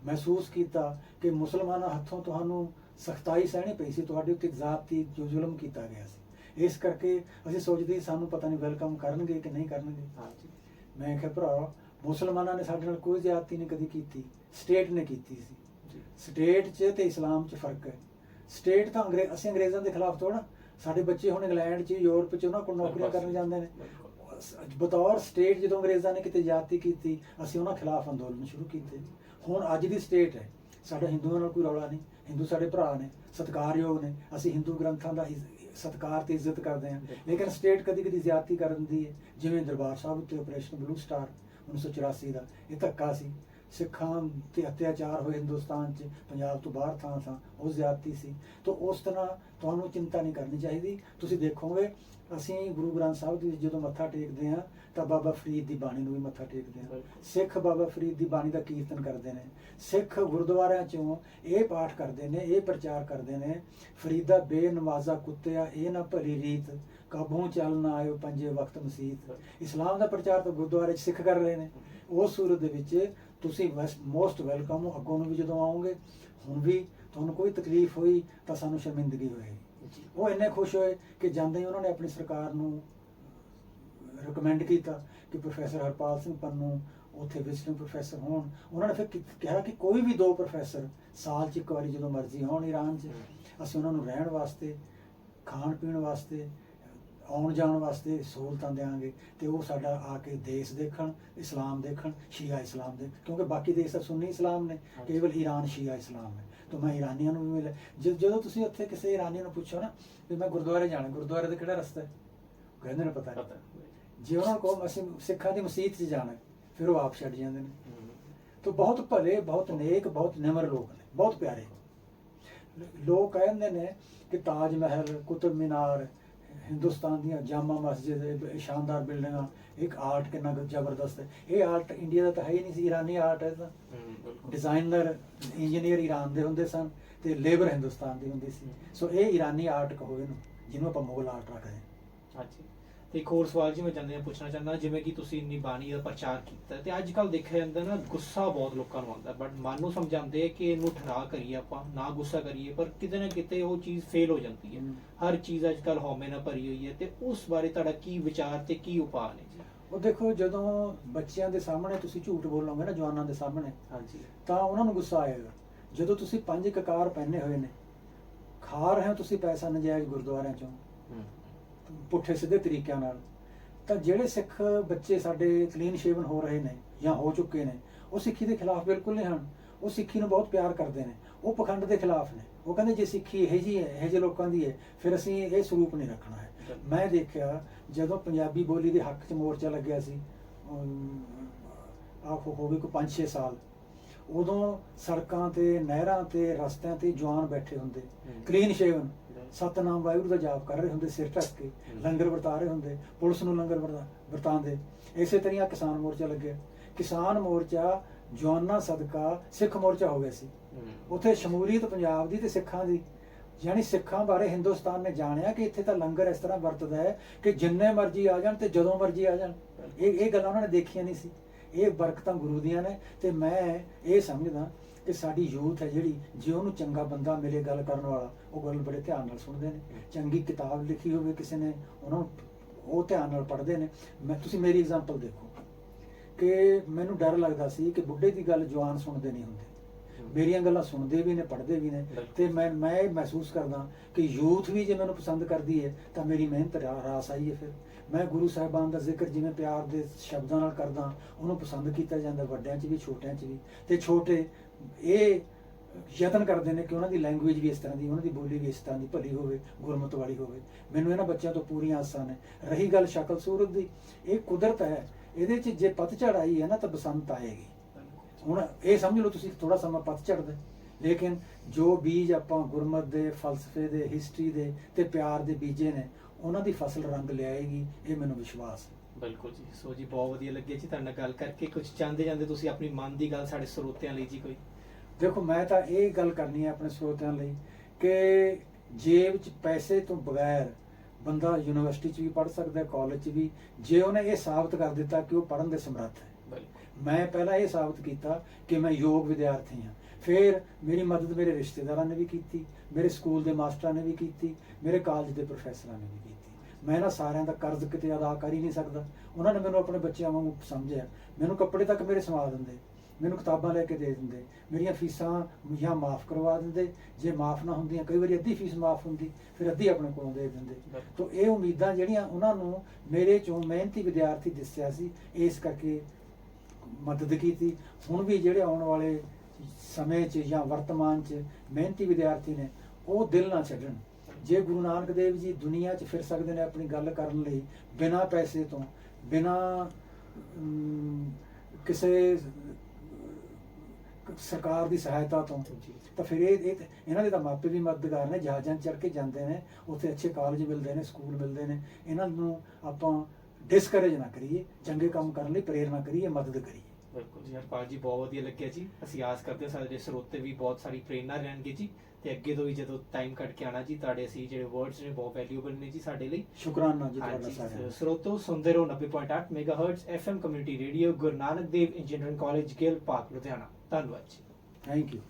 ਮਹਿਸੂਸ ਕੀਤਾ ਕਿ ਮੁਸਲਮਾਨਾਂ ਹੱਥੋਂ ਤੁਹਾਨੂੰ ਸਖਤਾਈ ਸਹਿਣੀ ਪਈ ਸੀ ਤੁਹਾਡੇ ਉੱਤੇ ਜ਼ਾਤੀ ਜੋ ਜ਼ੁਲਮ ਕੀਤਾ ਗਿਆ ਸੀ। ਇਸ ਕਰਕੇ ਅਸੀਂ ਸੋਚਦੇ ਸੀ ਸਾਨੂੰ ਪਤਾ ਨਹੀਂ ਵੈਲਕਮ ਕਰਨਗੇ ਕਿ ਨਹੀਂ ਕਰਨਗੇ। ਹਾਂਜੀ। ਮੈਂ ਕਿਹਾ ਭਰਾ ਮੁਸਲਮਾਨਾਂ ਨੇ ਸਾਡੇ ਨਾਲ ਕੋਈ ਜ਼ਿਆਦਤੀ ਨਹੀਂ ਕਦੀ ਕੀਤੀ ਸਟੇਟ ਨੇ ਕੀਤੀ ਸੀ। ਸਟੇਟ 'ਚ ਤੇ ਇਸਲਾਮ 'ਚ ਫ਼ਰਕ ਹੈ। ਸਟੇਟ ਤਾਂ ਅੰਗਰੇਜ਼ ਅਸੀਂ ਅੰਗਰੇਜ਼ਾਂ ਦੇ ਖਿਲਾਫ ਥੋੜਾ ਸਾਡੇ ਬੱਚੇ ਹੁਣ ਇੰਗਲੈਂਡ 'ਚ ਯੂਰਪ 'ਚ ਉਹਨਾਂ ਕੋਲ ਨੌਕਰੀਆਂ ਕਰਨ ਜਾਂਦੇ ਨੇ। ਬਤੌਰ ਸਟੇਟ ਜਦੋਂ ਅੰਗਰੇਜ਼ਾਂ ਨੇ ਕਿਤੇ ਜ਼ਿਆਦਤੀ ਕੀਤੀ ਅਸੀਂ ਉਹਨਾਂ ਖਿਲਾਫ ਅੰਦੋਲਨ ਸ਼ੁਰੂ ਕੀਤੇ। ਹੁਣ ਅੱਜ ਦੀ ਸਟੇਟ ਹੈ। ਸਾਡਾ ਹਿੰਦੂਆਂ ਨਾਲ ਕੋਈ ਰੌਲਾ ਨਹੀਂ। ਹਿੰਦੂ ਸਾਡੇ ਭਰਾ ਨੇ ਸਤਿਕਾਰਯੋਗ ਨੇ। ਅਸੀਂ ਹਿੰਦੂ ਗ੍ਰੰਥਾਂ ਦਾ ਸਤਿਕਾਰ ਤੇ ਇੱਜ਼ਤ ਕਰਦੇ ਹਾਂ। ਲੇਕਿਨ ਸਟੇਟ ਕਦੀ ਕਦੀ ਜ਼ਿਆਦਤੀ ਕਰ ਦਿੰਦੀ ਹੈ। ਜਿਵੇਂ ਦਰਬਾਰ ਸਾਹਿਬ ਉੱਤੇ ਆਪਰੇਸ਼ਨ ਬਲੂ ਸਟਾਰ 1984 ਦਾ ਇਹ ਧੱਕਾ ਸੀ। ਸਿੱਖਾਂ ਤੇ ਅਤਿਆਚਾਰ ਹੋਏ ਹਿੰਦੁਸਤਾਨ 'ਚ, ਪੰਜਾਬ ਤੋਂ ਬਾਹਰ ਥਾਂ ਥਾਂ, ਉਹ ਜ਼ਿਆਦਤੀ ਸੀ। ਤਾਂ ਉਸ ਤਰ੍ਹਾਂ ਤੁਹਾਨੂੰ ਚਿੰਤਾ ਨਹੀਂ ਕਰਨੀ ਚਾਹੀਦੀ। ਤੁਸੀਂ ਦੇਖੋਗੇ, ਅਸੀਂ ਗੁਰੂ ਗ੍ਰੰਥ ਸਾਹਿਬ ਦੀ ਜਦੋਂ ਮੱਥਾ ਟੇਕਦੇ ਹਾਂ, ਤਾਂ ਬਾਬਾ ਫਰੀਦ ਦੀ ਬਾਣੀ ਨੂੰ ਵੀ ਮੱਥਾ ਟੇਕਦੇ ਹਾਂ। ਸਿੱਖ ਬਾਬਾ ਫਰੀਦ ਦੀ ਬਾਣੀ ਦਾ ਕੀਰਤਨ ਕਰਦੇ ਨੇ। ਸਿੱਖ ਗੁਰਦੁਆਰਿਆਂ ਚੋਂ ਇਹ ਪਾਠ ਕਰਦੇ ਨੇ, ਇਹ ਪ੍ਰਚਾਰ ਕਰਦੇ ਨੇ, ਫਰੀਦਾ ਬੇਨਵਾਜ਼ਾ ਕੁੱਤਿਆ, ਇਹ ਨਾ ਭਰੀ ਰੀਤ, ਕਾਬੂ ਚੱਲ ਨਾ ਆਇਓ ਪੰਜੇ ਵਕਤ ਮਸੀਤ। ਇਸਲਾਮ ਦਾ ਪ੍ਰਚਾਰ ਤਾਂ ਗੁਰਦੁਆਰੇ 'ਚ ਸਿੱਖ ਕਰ ਰਹੇ ਨੇ। ਉਸ ਸੂਰਤ ਦੇ ਵਿੱਚ ਤੁਸੀਂ ਮੋਸਟ ਵੈਲਕਮ ਹੋ। ਅੱਗੋਂ ਨੂੰ ਵੀ ਜਦੋਂ ਆਓਗੇ ਹੁਣ ਵੀ ਤੁਹਾਨੂੰ ਕੋਈ ਤਕਲੀਫ ਹੋਈ ਤਾਂ ਸਾਨੂੰ ਸ਼ਰਮਿੰਦਗੀ ਹੋਏਗੀ। ਉਹ ਇੰਨੇ ਖੁਸ਼ ਹੋਏ ਕਿ ਜਾਂਦੇ ਹੀ ਉਹਨਾਂ ਨੇ ਆਪਣੀ ਸਰਕਾਰ ਨੂੰ ਰეკਮੈਂਡ ਕੀਤਾ ਕਿ ਪ੍ਰੋਫੈਸਰ ਹਰਪਾਲ ਸਿੰਘ ਪੰਨੂ ਉੱਥੇ ਵਿਜ਼ਿਟਿੰਗ ਪ੍ਰੋਫੈਸਰ ਹੋਣ। ਉਹਨਾਂ ਨੇ ਫਿਰ ਕਿਹਾ ਕਿ ਕੋਈ ਵੀ ਦੋ ਪ੍ਰੋਫੈਸਰ ਸਾਲ 'ਚ ਇੱਕ ਵਾਰੀ ਜਦੋਂ ਮਰਜ਼ੀ ਹੋਣ ਈਰਾਨ 'ਚ ਅਸੀਂ ਉਹਨਾਂ ਨੂੰ ਰਹਿਣ ਵਾਸਤੇ ਖਾਣ ਪੀਣ ਵਾਸਤੇ ਆਉਣ ਜਾਣ ਵਾਸਤੇ ਸਹੂਲਤਾਂ ਦੇਵਾਂਗੇ ਤੇ ਉਹ ਸਾਡਾ ਆ ਕੇ ਦੇਸ਼ ਦੇਖਣ ਇਸਲਾਮ ਦੇਖਣ ਸ਼ੀਆ ਇਸਲਾਮ ਦੇ ਕਿਉਂਕਿ ਬਾਕੀ ਦੇਸ਼ ਤਾਂ ਸੁੰਨੀ ਇਸਲਾਮ ਨੇ। ਕੇਵਲ ਈਰਾਨ ਸ਼ੀਆ ਇਸਲਾਮ ਹੈ। ਤਾਂ ਮੈਂ ਈਰਾਨੀਆਂ ਨੂੰ ਵੀ ਮਿਲਿਆ। ਜਦ- ਤੁਸੀਂ ਉੱਥੇ ਕਿਸੇ ਈਰਾਨੀ ਨੂੰ ਪੁੱਛੋ ਨਾ ਵੀ ਮੈਂ ਗੁਰਦੁਆਰੇ ਜਾਣਾ ਗੁਰਦੁਆਰੇ ਦਾ ਕਿਹੜਾ ਰਸਤਾ ਹੈ? ਕਹਿੰਦੇ ਨੇ ਪਤਾ ਨਹੀਂ। ਜੇ ਉਹਨਾਂ ਕਹੋ ਅਸੀਂ ਸਿੱਖਾਂ ਦੀ ਮਸਜਿਦ 'ਚ ਜਾਣਾ ਫਿਰ ਉਹ ਆਪ ਛੱਡ ਜਾਂਦੇ ਨੇ। ਤਾਂ ਬਹੁਤ ਭਲੇ ਬਹੁਤ ਨੇਕ ਬਹੁਤ ਨਿਮਰ ਲੋਕ ਨੇ ਬਹੁਤ ਪਿਆਰੇ। ਲੋਕ ਕਹਿੰਦੇ ਨੇ ਕਿ ਤਾਜ ਮਹਿਲ ਕੁਤਬ ਮੀਨਾਰ ਹਿੰਦੁਸਤਾਨ ਦੀਆਂ ਜਾਮਾ ਮਸਜਿਦ ਇਹ ਸ਼ਾਨਦਾਰ ਬਿਲਡਿੰਗਾਂ ਇੱਕ ਆਰਟ ਕਿੰਨਾ ਜ਼ਬਰਦਸਤ ਹੈ। ਇਹ ਆਰਟ ਇੰਡੀਆ ਦਾ ਤਾਂ ਹੈ ਹੀ ਨਹੀਂ ਸੀ ਈਰਾਨੀ ਆਰਟ ਹੈ ਤਾਂ। ਡਿਜ਼ਾਈਨਰ ਇੰਜੀਨੀਅਰ ਈਰਾਨ ਦੇ ਹੁੰਦੇ ਸਨ ਤੇ ਲੇਬਰ ਹਿੰਦੁਸਤਾਨ ਦੀ ਹੁੰਦੀ ਸੀ। ਸੋ ਇਹ ਈਰਾਨੀ ਆਰਟ ਕਹੋ ਇਹਨੂੰ ਜਿਹਨੂੰ ਆਪਾਂ ਮੁਗਲ ਆਰਟ ਰੱਖਦੇ ਹਾਂ। ਤੇ ਇੱਕ ਹੋਰ ਸਵਾਲ ਜੀ ਮੈਂ ਜਾਂਦੇ ਪੁੱਛਣਾ ਚਾਹੁੰਦਾ ਜਿਵੇਂ ਕਿ ਤੁਸੀਂ ਇੰਨੀ ਬਾਣੀ ਦਾ ਪ੍ਰਚਾਰ ਕੀਤਾ ਤੇ ਅੱਜ ਕੱਲ ਦੇਖਿਆ ਜਾਂਦਾ ਨਾ ਗੁੱਸਾ ਬਹੁਤ ਲੋਕਾਂ ਨੂੰ ਆਉਂਦਾ ਬਟ ਮਨ ਨੂੰ ਸਮਝਾਉਂਦੇ ਆ ਕਿ ਇਹਨੂੰ ਠਰਾ ਕਰੀਏ ਆਪਾਂ ਨਾ ਗੁੱਸਾ ਕਰੀਏ ਪਰ ਕਿਤੇ ਨਾ ਕਿਤੇ ਉਹ ਚੀਜ਼ ਫੇਲ ਹੋ ਜਾਂਦੀ ਹੈ। ਹਰ ਚੀਜ਼ ਅੱਜ ਕੱਲ ਹਉਮੈ ਨਾਲ ਭਰੀ ਹੋਈ ਹੈ ਤੇ ਉਸ ਬਾਰੇ ਤੁਹਾਡਾ ਕੀ ਵਿਚਾਰ ਤੇ ਕੀ ਉਪਾਅ ਨੇ ਜੀ? ਉਹ ਦੇਖੋ ਜਦੋਂ ਬੱਚਿਆਂ ਦੇ ਸਾਹਮਣੇ ਤੁਸੀਂ ਝੂਠ ਬੋਲੋਗੇ ਨਾ ਜਵਾਨਾਂ ਦੇ ਸਾਹਮਣੇ ਹਾਂਜੀ। ਤਾਂ ਉਹਨਾਂ ਨੂੰ ਗੁੱਸਾ ਆਏਗਾ। ਜਦੋਂ ਤੁਸੀਂ ਪੰਜ ਕਕਾਰ ਪਹਿਨੇ ਹੋਏ ਨੇ ਖਾ ਰਹੇ ਹੋ ਤੁਸੀਂ ਪੈਸਾ ਨਜਾਇਜ਼ ਗੁਰਦੁਆਰਿਆਂ ਚੋਂ ਪੁੱਠੇ ਸਿੱਧੇ ਤਰੀਕਿਆਂ ਨਾਲ ਤਾਂ ਜਿਹੜੇ ਸਿੱਖ ਬੱਚੇ ਸਾਡੇ ਕਲੀਨ ਸ਼ੇਵਨ ਹੋ ਰਹੇ ਨੇ ਜਾਂ ਹੋ ਚੁੱਕੇ ਨੇ ਉਹ ਸਿੱਖੀ ਦੇ ਖਿਲਾਫ ਬਿਲਕੁਲ ਨਹੀਂ ਹਨ। ਉਹ ਸਿੱਖੀ ਨੂੰ ਬਹੁਤ ਪਿਆਰ ਕਰਦੇ ਨੇ। ਉਹ ਪਖੰਡ ਦੇ ਖਿਲਾਫ ਨੇ। ਉਹ ਕਹਿੰਦੇ ਜੇ ਸਿੱਖੀ ਇਹੋ ਜੀ ਹੈ ਇਹੋ ਜਿਹੇ ਲੋਕਾਂ ਦੀ ਹੈ ਫਿਰ ਅਸੀਂ ਇਹ ਸਰੂਪ ਨਹੀਂ ਰੱਖਣਾ ਹੈ। ਮੈਂ ਦੇਖਿਆ ਜਦੋਂ ਪੰਜਾਬੀ ਬੋਲੀ ਦੇ ਹੱਕ 'ਚ ਮੋਰਚਾ ਲੱਗਿਆ ਸੀ ਆਖੋ ਹੋਵੇ ਕੋਈ 5-6 ਸਾਲ ਉਦੋਂ ਸੜਕਾਂ ਤੇ ਨਹਿਰਾਂ ਤੇ ਰਸਤਿਆਂ ਤੇ ਜਵਾਨ ਬੈਠੇ ਹੁੰਦੇ। ਕਲੀਨ ਸ਼ੇਵਨ ਸਤਨਾਮ ਵਾਹਿਗੁਰੂ ਦਾ ਜਾਪ ਕਰ ਰਹੇ ਹੁੰਦੇ ਸਿਰ ਢੱਕ ਕੇ। ਲੰਗਰ ਵਰਤਾ ਰਹੇ ਹੁੰਦੇ ਪੁਲਿਸ ਨੂੰ ਲੰਗਰ ਵਰਤਾ- ਵਰਤਾਉਂਦੇ। ਇਸੇ ਤਰ੍ਹਾਂ ਕਿਸਾਨ ਮੋਰਚਾ ਲੱਗਿਆ। ਕਿਸਾਨ ਮੋਰਚਾ ਜਵਾਨਾਂ ਸਦਕਾ ਸਿੱਖ ਮੋਰਚਾ ਹੋ ਗਿਆ ਸੀ। ਉੱਥੇ ਸ਼ਮੂਲੀਅਤ ਪੰਜਾਬ ਦੀ ਤੇ ਸਿੱਖਾਂ ਦੀ। ਯਾਨੀ ਸਿੱਖਾਂ ਬਾਰੇ ਹਿੰਦੁਸਤਾਨ ਨੇ ਜਾਣਿਆ ਕਿ ਇੱਥੇ ਤਾਂ ਲੰਗਰ ਇਸ ਤਰ੍ਹਾਂ ਵਰਤਦਾ ਹੈ ਕਿ ਜਿੰਨੇ ਮਰਜ਼ੀ ਆ ਜਾਣ ਤੇ ਜਦੋਂ ਮਰਜ਼ੀ ਆ ਜਾਣ। ਇਹ ਇਹ ਗੱਲਾਂ ਉਹਨਾਂ ਨੇ ਦੇਖੀਆਂ ਨਹੀਂ ਸੀ। ਇਹ ਬਰਕਤਾਂ ਗੁਰੂ ਦੀਆਂ ਨੇ ਤੇ ਮੈਂ ਇਹ ਸਮਝਦਾ ਕਿ ਸਾਡੀ ਯੂਥ ਹੈ ਜਿਹੜੀ ਜੇ ਉਹਨੂੰ ਚੰਗਾ ਬੰਦਾ ਮਿਲੇ ਗੱਲ ਕਰਨ ਵਾਲਾ ਉਹ ਗੱਲ ਬੜੇ ਧਿਆਨ ਨਾਲ ਸੁਣਦੇ ਨੇ। ਚੰਗੀ ਕਿਤਾਬ ਲਿਖੀ ਹੋਵੇ ਕਿਸੇ ਨੇ ਉਹਨਾਂ ਨੂੰ ਉਹ ਧਿਆਨ ਨਾਲ ਪੜ੍ਹਦੇ ਨੇ। ਮੈਂ ਤੁਸੀਂ ਮੇਰੀ ਐਗਜ਼ਾਮਪਲ ਦੇਖੋ। ਕਿ ਮੈਨੂੰ ਡਰ ਲੱਗਦਾ ਸੀ ਕਿ ਬੁੱਢੇ ਦੀ ਗੱਲ ਜਵਾਨ ਸੁਣਦੇ ਨਹੀਂ ਹੁੰਦੇ। ਮੇਰੀਆਂ ਗੱਲਾਂ ਸੁਣਦੇ ਵੀ ਨੇ ਪੜ੍ਹਦੇ ਵੀ ਨੇ। ਤੇ ਮੈਂ ਮੈਂ ਇਹ ਮਹਿਸੂਸ ਕਰਦਾ ਕਿ ਯੂਥ ਵੀ ਜੇ ਮੈਨੂੰ ਪਸੰਦ ਕਰਦੀ ਹੈ ਤਾਂ ਮੇਰੀ ਮਿਹਨਤ ਰਾਸ ਆਈ ਹੈ ਫਿਰ। ਮੈਂ ਗੁਰੂ ਸਾਹਿਬਾਨ ਦਾ ਜ਼ਿਕਰ ਜਿਵੇਂ ਪਿਆਰ ਦੇ ਸ਼ਬਦਾਂ ਨਾਲ ਕਰਦਾ, ਉਹਨੂੰ ਪਸੰਦ ਕੀਤਾ ਜਾਂਦਾ, ਵੱਡਿਆਂ 'ਚ ਵੀ, ਛੋਟਿਆਂ 'ਚ ਵੀ। ਤੇ ਛੋਟੇ ਇਹ ਯਤਨ ਕਰਦੇ ਨੇ ਕਿ ਉਹਨਾਂ ਦੀ ਲੈਂਗੁਏਜ ਵੀ ਇਸ ਤਰ੍ਹਾਂ ਦੀ, ਉਹਨਾਂ ਦੀ ਬੋਲੀ ਵੀ ਇਸ ਤਰ੍ਹਾਂ ਦੀ ਭਲੀ ਹੋਵੇ, ਗੁਰਮਤ ਵਾਲੀ ਹੋਵੇ। ਮੈਨੂੰ ਇਹਨਾਂ ਬੱਚਿਆਂ ਤੋਂ ਪੂਰੀਆਂ ਆਸਾਂ ਨੇ। ਰਹੀ ਗੱਲ ਸ਼ਕਲ ਸੂਰਤ ਦੀ, ਇਹ ਕੁਦਰਤ ਹੈ। ਇਹਦੇ 'ਚ ਜੇ ਪਤਝੜ ਆਈ ਹੈ ਨਾ ਤਾਂ ਬਸੰਤ ਆਏਗੀ। ਹੁਣ ਇਹ ਸਮਝ ਲਓ ਤੁਸੀਂ ਥੋੜਾ ਸਮਾਂ ਪਤਝੜ ਦੇ ਲੇਕਿਨ ਜੋ ਬੀਜ ਆਪਾਂ ਗੁਰਮਤ ਦੇ, ਫਲਸਫੇ ਦੇ ਹਿਸਟਰੀ ਦੇ ਤੇ ਪਿਆਰ ਦੇ ਬੀਜੇ ਨੇ ਉਹਨਾਂ ਦੀ ਫਸਲ ਰੰਗ ਲਿਆਏਗੀ ਇਹ ਮੈਨੂੰ ਵਿਸ਼ਵਾਸ ਹੈ। ਬਿਲਕੁਲ ਜੀ। ਸੋ ਜੀ ਬਹੁਤ ਵਧੀਆ ਲੱਗਿਆ ਜੀ ਤੁਹਾਡੇ ਨਾਲ ਗੱਲ ਕਰਕੇ। ਕੁਝ ਚਾਹੁੰਦੇ ਜਾਂਦੇ ਤੁਸੀਂ ਆਪਣੀ ਮਨ ਦੀ ਗੱਲ ਸਾਡੇ ਸਰੋਤਿਆਂ ਲਈ ਜੀ ਕੋਈ? ਦੇਖੋ ਮੈਂ ਤਾਂ ਇਹ ਗੱਲ ਕਰਨੀ ਹੈ ਆਪਣੇ ਸਰੋਤਿਆਂ ਲਈ ਕਿ ਜੇਬ 'ਚ ਪੈਸੇ ਤੋਂ ਬਗੈਰ ਬੰਦਾ ਯੂਨੀਵਰਸਿਟੀ 'ਚ ਵੀ ਪੜ੍ਹ ਸਕਦਾ ਹੈ ਕਾਲਜ 'ਚ ਵੀ। ਜੇ ਉਹਨੇ ਇਹ ਸਾਬਤ ਕਰ ਦਿੱਤਾ ਕਿ ਉਹ ਪੜ੍ਹਨ ਦੇ ਸਮਰੱਥ ਹੈ। ਮੈਂ ਪਹਿਲਾਂ ਇਹ ਸਾਬਤ ਕੀਤਾ ਕਿ ਮੈਂ ਯੋਗ ਵਿਦਿਆਰਥੀ ਹਾਂ। ਫਿਰ ਮੇਰੀ ਮਦਦ ਮੇਰੇ ਰਿਸ਼ਤੇਦਾਰਾਂ ਨੇ ਵੀ ਕੀਤੀ ਮੇਰੇ ਸਕੂਲ ਦੇ ਮਾਸਟਰਾਂ ਨੇ ਵੀ ਕੀਤੀ ਮੇਰੇ ਕਾਲਜ ਦੇ ਪ੍ਰੋਫੈਸਰਾਂ ਨੇ ਵੀ ਕੀਤੀ। ਮੈਂ ਇਹਨਾਂ ਸਾਰਿਆਂ ਦਾ ਕਰਜ਼ ਕਿਤੇ ਅਦਾ ਕਰ ਹੀ ਨਹੀਂ ਸਕਦਾ। ਉਹਨਾਂ ਨੇ ਮੈਨੂੰ ਆਪਣੇ ਬੱਚਿਆਂ ਵਾਂਗੂ ਸਮਝਿਆ। ਮੈਨੂੰ ਕੱਪੜੇ ਤੱਕ ਮੇਰੇ ਸਮਾ ਦਿੰਦੇ। ਮੈਨੂੰ ਕਿਤਾਬਾਂ ਲੈ ਕੇ ਦੇ ਦਿੰਦੇ। ਮੇਰੀਆਂ ਫੀਸਾਂ ਜਾਂ ਮਾਫ ਕਰਵਾ ਦਿੰਦੇ। ਜੇ ਮਾਫ ਨਾ ਹੁੰਦੀਆਂ ਕਈ ਵਾਰੀ ਅੱਧੀ ਫੀਸ ਮਾਫ ਹੁੰਦੀ ਫਿਰ ਅੱਧੀ ਆਪਣੇ ਕੋਲੋਂ ਦੇ ਦਿੰਦੇ। ਤੋ ਇਹ ਉਮੀਦਾਂ ਜਿਹੜੀਆਂ ਉਹਨਾਂ ਨੂੰ ਮੇਰੇ ਚੋਂ ਮਿਹਨਤੀ ਵਿਦਿਆਰਥੀ ਦਿਸਿਆ ਸੀ ਇਸ ਕਰਕੇ ਮਦਦ ਕੀਤੀ। ਹੁਣ ਵੀ ਜਿਹੜੇ ਆਉਣ ਵਾਲੇ ਸਮੇਂ 'ਚ ਜਾਂ ਵਰਤਮਾਨ 'ਚ ਮਿਹਨਤੀ ਵਿਦਿਆਰਥੀ ਨੇ ਉਹ ਦਿਲ ਨਾ ਛੱਡਣ। ਜੇ ਗੁਰੂ ਨਾਨਕ ਦੇਵ ਜੀ ਦੁਨੀਆ 'ਚ ਫਿਰ ਸਕਦੇ ਨੇ ਆਪਣੀ ਗੱਲ ਕਰਨ ਲਈ ਬਿਨਾਂ ਪੈਸੇ ਤੋਂ, ਬਿਨਾਂ ਕਿਸੇ, ਸਰਕਾਰ ਦੀ ਸਹਾਇਤਾ ਤੋਂ, ਤਾਂ ਫਿਰ ਇਹ ਇਹ ਤੇ- ਇਹਨਾਂ ਦੇ ਤਾਂ ਮਾਪੇ ਵੀ ਮਦਦਗਾਰ ਨੇ, ਜਹਾਜ਼ਾਂ 'ਚ ਚੜ੍ਹ ਕੇ ਜਾਂਦੇ ਨੇ, ਉੱਥੇ ਅੱਛੇ ਕਾਲਜ ਮਿਲਦੇ ਨੇ ਸਕੂਲ ਮਿਲਦੇ ਨੇ। ਇਹਨਾਂ ਨੂੰ ਆਪਾਂ ਡਿਸਕਰੇਜ ਨਾ ਕਰੀਏ, ਚੰਗੇ ਕੰਮ ਕਰਨ ਲਈ ਪ੍ਰੇਰਨਾ ਕਰੀਏ, ਮਦਦ ਕਰੀਏ। ਬਿਲਕੁਲ ਜੀ ਹਰਪਾਲ ਜੀ ਬਹੁਤ ਵਧੀਆ ਲੱਗਿਆ ਜੀ। ਅਸੀਂ ਆਸ ਕਰਦੇ ਹਾਂ ਸਾਡੇ ਸਰੋਤੇ ਵੀ ਬਹੁਤ ਸਾਰੀ ਪ੍ਰੇਰਨਾ ਲੈਣਗੇ ਜੀ ਤੇ ਅੱਗੇ ਤੋਂ ਵੀ ਜਦੋਂ ਟਾਈਮ ਕੱਢ ਕੇ ਆਣਾ ਜੀ ਤੁਹਾਡੇ ਅਸੀਂ ਜਿਹੜੇ ਵਰਡਸ ਨੇ ਬਹੁਤ ਵੈਲਿਊਬਲ ਨੇ ਜੀ ਸਾਡੇ ਲਈ। ਸ਼ੁਕਰਾਨਾ ਜੀ ਤੁਹਾਡਾ ਸਾਰਿਆਂ ਦਾ। ਸਰੋਤੋ ਸੁਣਦੇ ਰਹੋ 90.8 megahertz FM community radio Guru Nanak Dev engineering college Gill Park Ludhiana. ਧੰਨਵਾਦ ਜੀ। Thank you